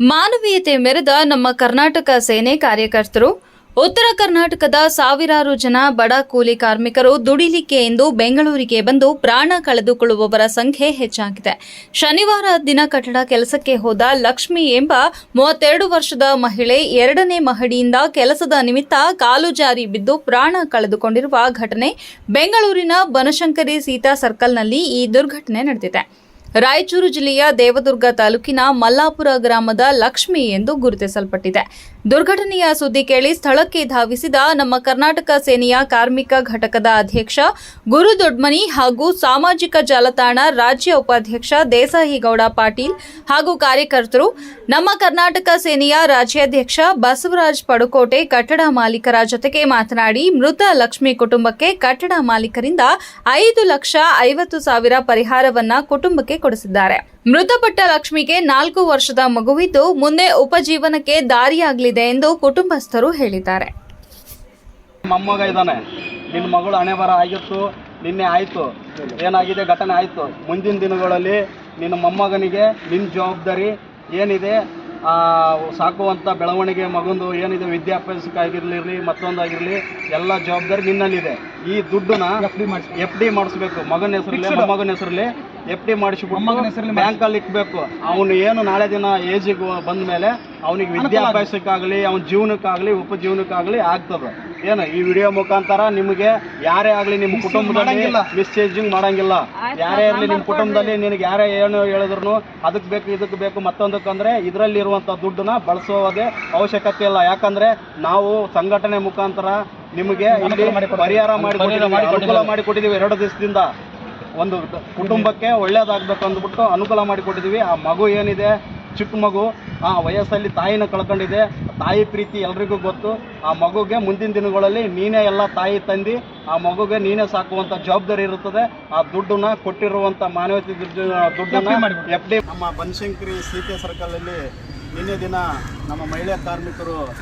ಮಾನವೀಯತೆ ಮೆರೆದ ನಮ್ಮ ಕರ್ನಾಟಕ ಸೇನೆ ಕಾರ್ಯಕರ್ತರು, ಉತ್ತರ ಕರ್ನಾಟಕದ ಸಾವಿರಾರು ಜನ ಬಡ ಕೂಲಿ ಕಾರ್ಮಿಕರು ದುಡಿಲಿಕ್ಕೆ ಎಂದು ಬೆಂಗಳೂರಿಗೆ ಬಂದು ಪ್ರಾಣ ಕಳೆದುಕೊಳ್ಳುವವರ ಸಂಖ್ಯೆ ಹೆಚ್ಚಾಗಿದೆ. ಶನಿವಾರ ದಿನ ಕಟ್ಟಡ ಕೆಲಸಕ್ಕೆ ಹೋದ ಲಕ್ಷ್ಮಿ ಎಂಬ ಮೂವತ್ತೆರಡು ವರ್ಷದ ಮಹಿಳೆ ಎರಡನೇ ಮಹಡಿಯಿಂದ ಕೆಲಸದ ನಿಮಿತ್ತ ಕಾಲು ಜಾರಿ ಬಿದ್ದು ಪ್ರಾಣ ಕಳೆದುಕೊಂಡಿರುವ ಘಟನೆ ಬೆಂಗಳೂರಿನ ಬನಶಂಕರಿ ಸೀತಾ ಸರ್ಕಲ್ನಲ್ಲಿ ಈ ದುರ್ಘಟನೆ ನಡೆದಿದೆ. ರಾಯಚೂರು ಜಿಲ್ಲೆಯ ದೇವದುರ್ಗ ತಾಲೂಕಿನ ಮಲ್ಲಾಪುರ ಗ್ರಾಮದ ಲಕ್ಷ್ಮಿ ಎಂದು ಗುರುತಿಸಲ್ಪಟ್ಟಿದೆ. ದುರ್ಘಟನೆಯ ಸುದ್ದಿ ಕೇಳಿ ಸ್ಥಳಕ್ಕೆ ಧಾವಿಸಿದ ನಮ್ಮ ಕರ್ನಾಟಕ ಸೇನೆಯ ಕಾರ್ಮಿಕ ಘಟಕದ ಅಧ್ಯಕ್ಷ ಗುರು ದೊಡ್ಮನಿ ಹಾಗೂ ಸಾಮಾಜಿಕ ಜಾಲತಾಣ ರಾಜ್ಯ ಉಪಾಧ್ಯಕ್ಷ ದೇಸಾಯಿಗೌಡ ಪಾಟೀಲ್ ಹಾಗೂ ಕಾರ್ಯಕರ್ತರು, ನಮ್ಮ ಕರ್ನಾಟಕ ಸೇನೆಯ ರಾಜ್ಯಾಧ್ಯಕ್ಷ ಬಸವರಾಜ್ ಪಡುಕೋಟೆ ಕಟ್ಟಡ ಮಾಲೀಕರ ಜೊತೆಗೆ ಮಾತನಾಡಿ, ಮೃತ ಲಕ್ಷ್ಮಿ ಕುಟುಂಬಕ್ಕೆ ಕಟ್ಟಡ ಮಾಲೀಕರಿಂದ ಐದು ಲಕ್ಷ ಐವತ್ತು ಸಾವಿರ ಪರಿಹಾರವನ್ನು ಕುಟುಂಬಕ್ಕೆ ಕೊಡಿಸಿದ್ದಾರೆ. ಮೃತಪಟ್ಟ ಲಕ್ಷ್ಮಿಗೆ ನಾಲ್ಕು ವರ್ಷದ ಮಗುವಿದ್ದು ಮುಂದೆ ಉಪಜೀವನಕ್ಕೆ ದಾರಿಯಾಗಲಿದೆ ಎಂದು ಕುಟುಂಬಸ್ಥರು ಹೇಳಿದ್ದಾರೆ. ಮೊಮ್ಮಗ ಇದ್ದಾನೆ. ನಿನ್ನ ಮಗಳು ಹಣೆ ಬರ ಆಗಿತ್ತು, ನಿನ್ನೆ ಆಯಿತು, ಏನಾಗಿದೆ, ಘಟನೆ ಆಯಿತು. ಮುಂದಿನ ದಿನಗಳಲ್ಲಿ ನಿನ್ನ ಮೊಮ್ಮಗನಿಗೆ ನಿನ್ನ ಜವಾಬ್ದಾರಿ ಏನಿದೆ ಸಾಕುವಂಥ ಬೆಳವಣಿಗೆ ಮಗಂದು ಏನಿದೆ ವಿದ್ಯಾಭ್ಯಾಸಕ್ಕಾಗಿರಲಿ ಮತ್ತೊಂದಾಗಿರಲಿ ಎಲ್ಲ ಜವಾಬ್ದಾರಿ ನಿನ್ನಲ್ಲಿದೆ. ಈ ದುಡ್ಡನ್ನ ಎಫ್ ಡಿ ಮಾಡಿಸ್. ಎಫ್ ಡಿ ಮಾಡಿಸ್ಬೇಕು. ಮಗನ ಹೆಸರಲ್ಲಿ ಮಗನ ಹೆಸರಲ್ಲಿ ಎಫ್ ಡಿ ಮಾಡಿಸ್ಬಿಟ್ಟು ಬ್ಯಾಂಕಲ್ಲಿ ಇಟ್ಬೇಕು ಅವನು ಏನು ನಾಳೆ ದಿನ ಏಜಿಗೆ ಬಂದ ಮೇಲೆ ಅವನಿಗೆ ವಿದ್ಯಾಭ್ಯಾಸಕ್ಕಾಗಲಿ ಅವನ ಜೀವನಕ್ಕಾಗಲಿ ಉಪಜೀವನಕ್ಕಾಗಲಿ ಆಗ್ತದೆ. ಏನು ಈ ವಿಡಿಯೋ ಮುಖಾಂತರ ನಿಮಗೆ ಯಾರೇ ಆಗಲಿ ನಿಮ್ಮ ಕುಟುಂಬದಲ್ಲಿ ಮಿಸ್ಚೇಜಿಂಗ್ ಮಾಡಂಗಿಲ್ಲ. ಯಾರೇ ಇರಲಿ ನಿಮ್ಮ ಕುಟುಂಬದಲ್ಲಿ ನಿನಗೆ ಯಾರೇ ಏನು ಹೇಳಿದ್ರು ಅದಕ್ಕೆ ಬೇಕು ಇದಕ್ಕೆ ಬೇಕು ಮತ್ತೊಂದಕ್ಕಂದ್ರೆ ಇದರಲ್ಲಿರುವಂಥ ದುಡ್ಡನ್ನ ಬಳಸೋದೇ ಅವಶ್ಯಕತೆ ಇಲ್ಲ. ಯಾಕಂದ್ರೆ ನಾವು ಸಂಘಟನೆ ಮುಖಾಂತರ ನಿಮಗೆ ಇಲ್ಲಿ ಪರಿಹಾರ ಮಾಡಿ ಅನುಕೂಲ ಮಾಡಿ ಕೊಟ್ಟಿದ್ದೀವಿ ಎರಡು ದಿವಸದಿಂದ ಒಂದು ಕುಟುಂಬಕ್ಕೆ ಒಳ್ಳೇದಾಗಬೇಕು ಅಂದ್ಬಿಟ್ಟು ಅನುಕೂಲ ಮಾಡಿಕೊಟ್ಟಿದ್ದೀವಿ. ಆ ಮಗು ಏನಿದೆ ಚಿಕ್ಕ ಮಗು ಆ ವಯಸ್ಸಲ್ಲಿ ತಾಯಿನ ಕಳ್ಕೊಂಡಿದೆ. ತಾಯಿ ಪ್ರೀತಿ ಎಲ್ರಿಗೂ ಗೊತ್ತು. ಆ ಮಗುಗೆ ಮುಂದಿನ ದಿನಗಳಲ್ಲಿ ನೀನೇ ಎಲ್ಲ ತಾಯಿ ತಂದು ಆ ಮಗುಗೆ ನೀನೇ ಸಾಕುವಂಥ ಜವಾಬ್ದಾರಿ ಇರುತ್ತದೆ. ಆ ದುಡ್ಡನ್ನ ಕೊಟ್ಟಿರುವಂಥ ಮಾನವೀಯತೆ ದುಡ್ಡು- ದುಡ್ಡನ್ನ ಎಫ್ ಡಿ ನಮ್ಮ ಬನಶಂಕರಿ ಸೀತೆ ಸರ್ಕಲಲ್ಲಿ ನಿನ್ನೆ ದಿನ ನಮ್ಮ ಮಹಿಳಾ ಕಾರ್ಮಿಕರು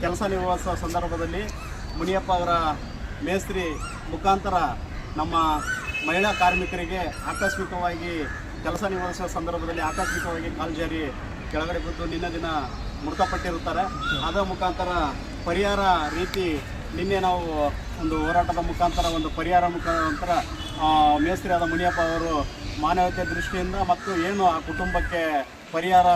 ಕೆಲಸ ನಿರ್ವಹಿಸುವ ಸಂದರ್ಭದಲ್ಲಿ ಮುನಿಯಪ್ಪ ಅವರ ಮೇಸ್ತ್ರಿ ಮುಖಾಂತರ ನಮ್ಮ ಮಹಿಳಾ ಕಾರ್ಮಿಕರಿಗೆ ಆಕಸ್ಮಿಕವಾಗಿ ಕೆಲಸ ನಿರ್ವಹಿಸುವ ಸಂದರ್ಭದಲ್ಲಿ ಆಕಸ್ಮಿಕವಾಗಿ ಕಾಲ್ಜಾರಿ ಕೆಳಗಡೆ ಬಿದ್ದು ನಿನ್ನೆ ದಿನ ಮೃತಪಟ್ಟಿರುತ್ತಾರೆ. ಅದರ ಮುಖಾಂತರ ಪರಿಹಾರ ರೀತಿ ನಿನ್ನೆ ನಾವು ಒಂದು ಹೋರಾಟದ ಮುಖಾಂತರ, ಒಂದು ಪರಿಹಾರ ಮುಖಾಂತರ ಮೇಸ್ತ್ರಿಯಾದ ಮೇಸ್ತ್ರಿ ಮುನಿಯಪ್ಪ ಅವರು ಮಾನವೀಯತೆ ದೃಷ್ಟಿಯಿಂದ ಮತ್ತು ಏನು ಆ ಕುಟುಂಬಕ್ಕೆ ಪರಿಹಾರ